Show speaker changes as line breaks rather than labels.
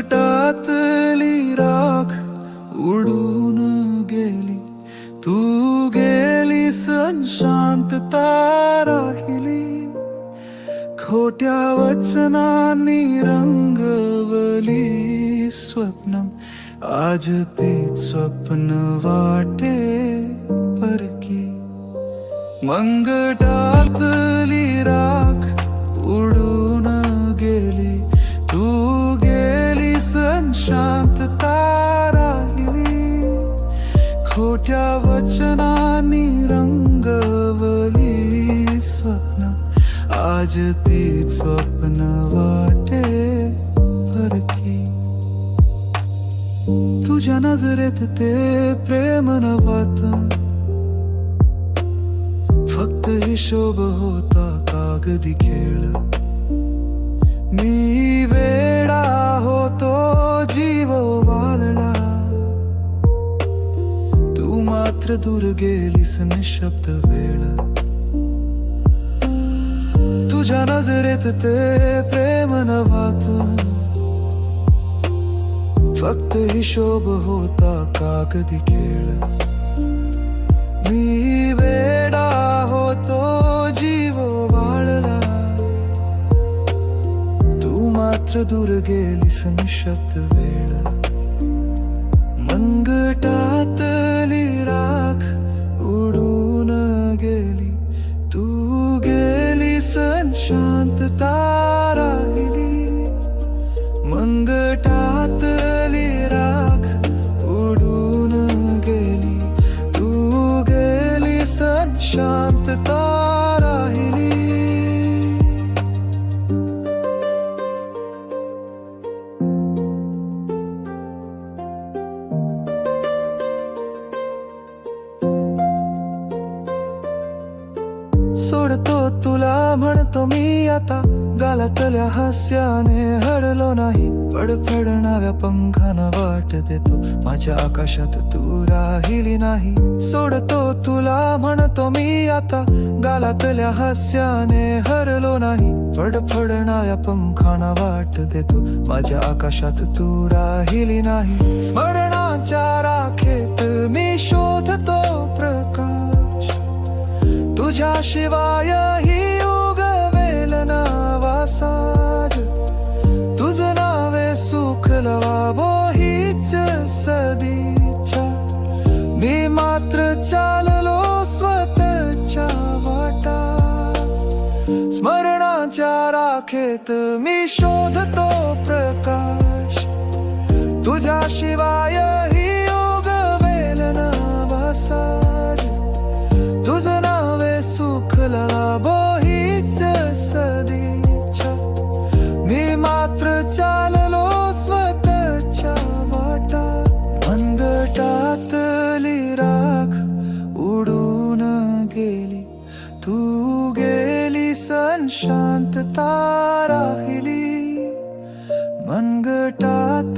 गटातली राख उडून गेली. तू गेली सण शांतता राहिली खोट्या वचनांनी रंगवली स्वप्न. आज ती स्वप्न वाटे परकी. मंगटातली राख खोट्या वचनानी रंगवली स्वप्न. आज ती स्वप्न वाटे परकी. तुझ्या नजरेत ते प्रेम नवत फक्त हिशोब होता कागदी खेळ. मात्र दूर गेलीस निशब्द वेळ. तुझ्या नजरेत ते प्रेम नवात. फक्त हिशोब होता कागदी खेळ. मी वेडा होतो जीव वाळला. तू मात्र दूर गेलीस निशब्द वेळ. मंगटा शांतता राहिली सोडतो तुला म्हणतो मी आता. गालातल्या हास्याने हडल फडफडणाव्या पंखाना वाट देतो. माझ्या आकाशात तू राहिली नाही. सोडतो तुला म्हणतो मी आता. गालातल्या हास्याने हरलो नाही. फडफडणाऱ्या पंखाना वाट देतो. माझ्या आकाशात तू राहिली नाही. स्मरणाच्या राखेत मी शोधतो प्रकाश. तुझ्या चाललो स्वतःच्या वाटा स्मरणाच्या राखेत मी शोधतो प्रकाश. तू गेली सण शांतता राहिली मनगटात